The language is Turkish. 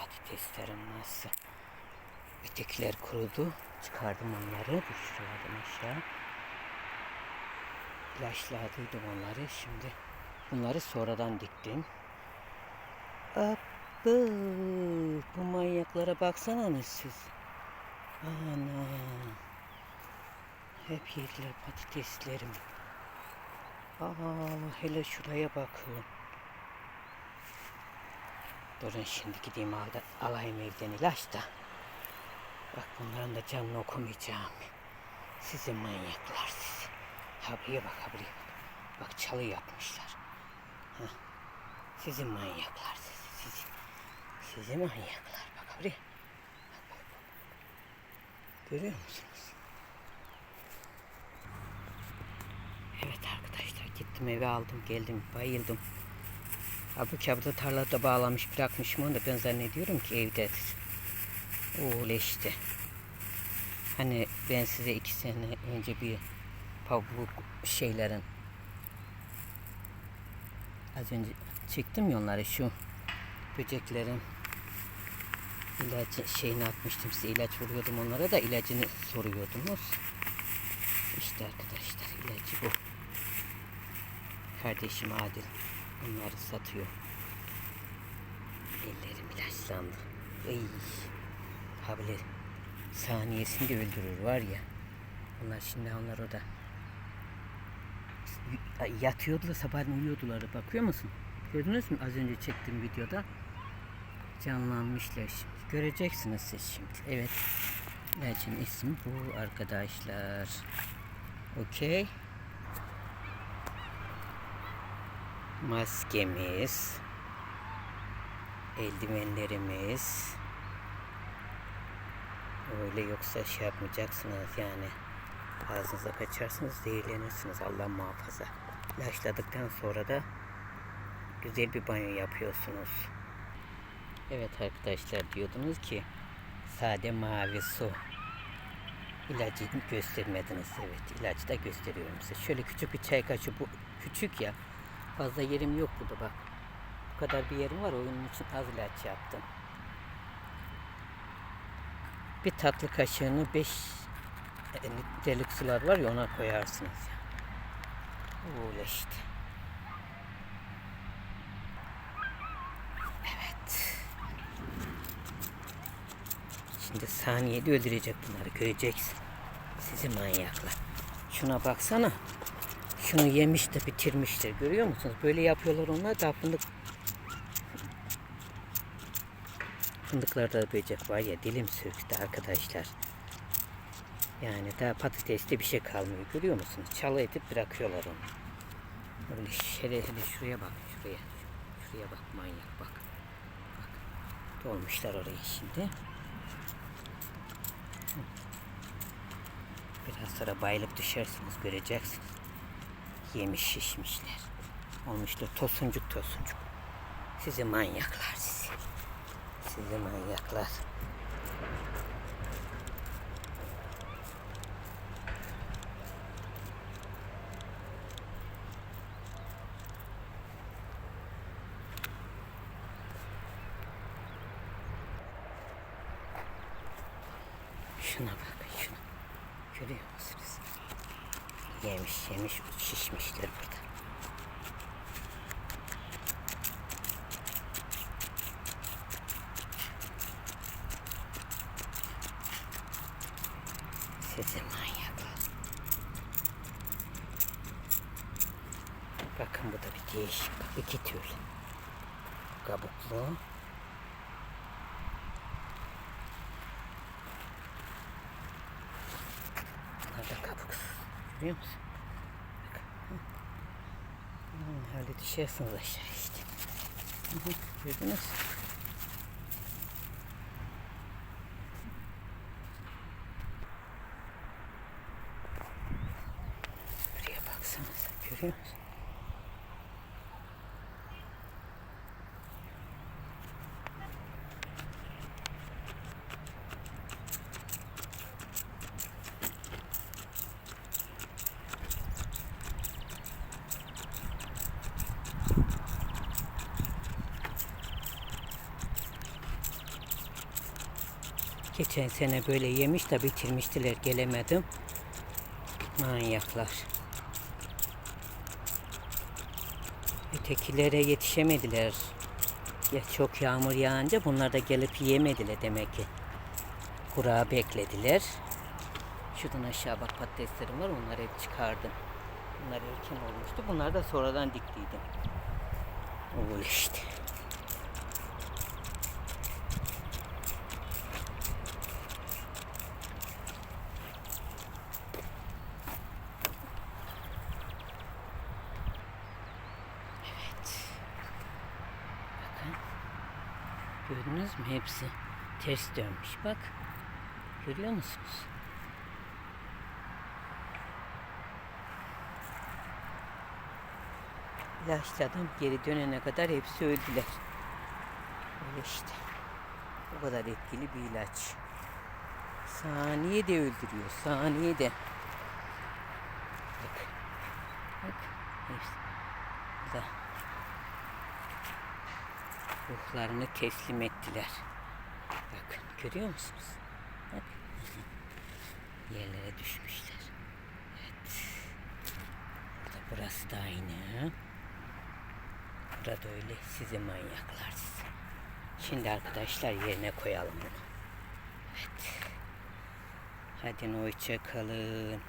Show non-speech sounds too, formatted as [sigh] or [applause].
patateslerim nasıl? Ötekiler kurudu. Çıkardım onları. Düşürüyordum aşağı. İlaçladıydım onları. Şimdi bunları sonradan diktim. Abba, bu manyaklara baksanız siz. Ana. Hep yediler patateslerimi. Aa, hele şuraya bakın. Durun şimdi gideyim alda, alayım evden ilaç da. Bak bunların da canını okumayacağım. Sizi manyaklar sizi. Habriye bak habriye bak. Bak çalı yapmışlar. Hah. Sizi manyaklar sizi. Sizi, sizi manyaklar. Bak habriye. Bak, bak, bak. Görüyor musunuz? Evet arkadaşlar gittim eve aldım geldim bayıldım. Halbuki burada tarlada bağlamış bırakmışım onu da ben zannediyorum ki evdedir. Öyle işte. Hani ben size iki sene önce bir pamuk şeylerin az önce çektim ya onları şu böceklerin ilacı şeyini atmıştım size ilaç vuruyordum onlara da ilacını soruyordunuz. İşte arkadaşlar ilacı bu. Kardeşim Adil bunları satıyor. Ellerim ilaçlandı. Ey. Habire saniyesinde öldürür var ya. Onlar şimdi onlar orada. Yatıyordular sabahleyin uyuyordular. Bakıyor musun? Gördünüz mü az önce çektiğim videoda? Canlanmışlar şimdi. Göreceksiniz siz şimdi. Evet. İlacın ismi bu arkadaşlar. Okey. Maskemiz. Eldivenlerimiz. Öyle yoksa şey yapmayacaksınız yani. Ağzınıza kaçarsınız zehirlenirsiniz Allah muhafaza. İlaçladıktan sonra da güzel bir banyo yapıyorsunuz. Evet arkadaşlar diyordunuz ki sade mavi su. İlacı göstermediniz evet ilacı da gösteriyorum size. Şöyle küçük bir çay kaşığı bu küçük ya. Fazla yerim yok burada bak. Bu kadar bir yerim var onun için az ilaç yaptım. Bir tatlı kaşığını 5 litrelik sular var ya ona koyarsınız. Öyle işte. Evet. Şimdi saniyede öldürecek bunları göreceksin. Sizi manyaklar. Şuna baksana. Şunu yemiş de bitirmiştir. Görüyor musunuz? Böyle yapıyorlar onlar da fındık Fındıklarda böcek var ya dilim söktü arkadaşlar. Yani daha patateste bir şey kalmıyor. Görüyor musunuz? Çalı edip bırakıyorlar onu. Öyle şöyle hele şuraya bak. Şuraya. Şuraya bak manyak bak. Bak. Dolmuşlar oraya şimdi. Biraz sonra bayılıp düşersiniz göreceksiniz. Yemiş şişmişler. Olmuşlar tosuncuk tosuncuk. Sizi manyaklar sizi. Sizi manyaklar. Şuna bakın şuna. Görüyor musunuz? Yemiş yemiş şişmişler burada. Sizi manyaklar. Bakın bu da bir değişik. İki tür. Kabuklu. Bunlar da kabuksuz. Görüyor musun? Bak. Hmm, öyle düşersiniz aşağı işte. Gördünüz? Buraya baksanıza görüyor musun? Geçen sene böyle yemiş de bitirmiştiler gelemedim. Manyaklar. Ötekilere yetişemediler. Ya çok yağmur yağınca bunlar da gelip yiyemediler demek ki. Kura beklediler. Şuradan aşağı bak patateslerim var onları hep çıkardım. Bunlar erken olmuştu. Bunlar da sonradan diktiydim. O işte. Evet. Bakın. Gördünüz mü hepsi ters dönmüş bak. Görüyor musunuz? İlaçladım geri dönene kadar hepsi öldüler. Öyle işte. O kadar etkili bir ilaç. Saniye de öldürüyor. Saniye de. Bak. Bak. Hepsi. Da. Ruhlarını teslim ettiler. Bakın görüyor musunuz? [laughs] Yerlere düşmüşler. Evet. Burada burası da aynı. Burada öyle sizi manyaklar. Şimdi arkadaşlar yerine koyalım bunu. Evet. Hadi hoşça kalın.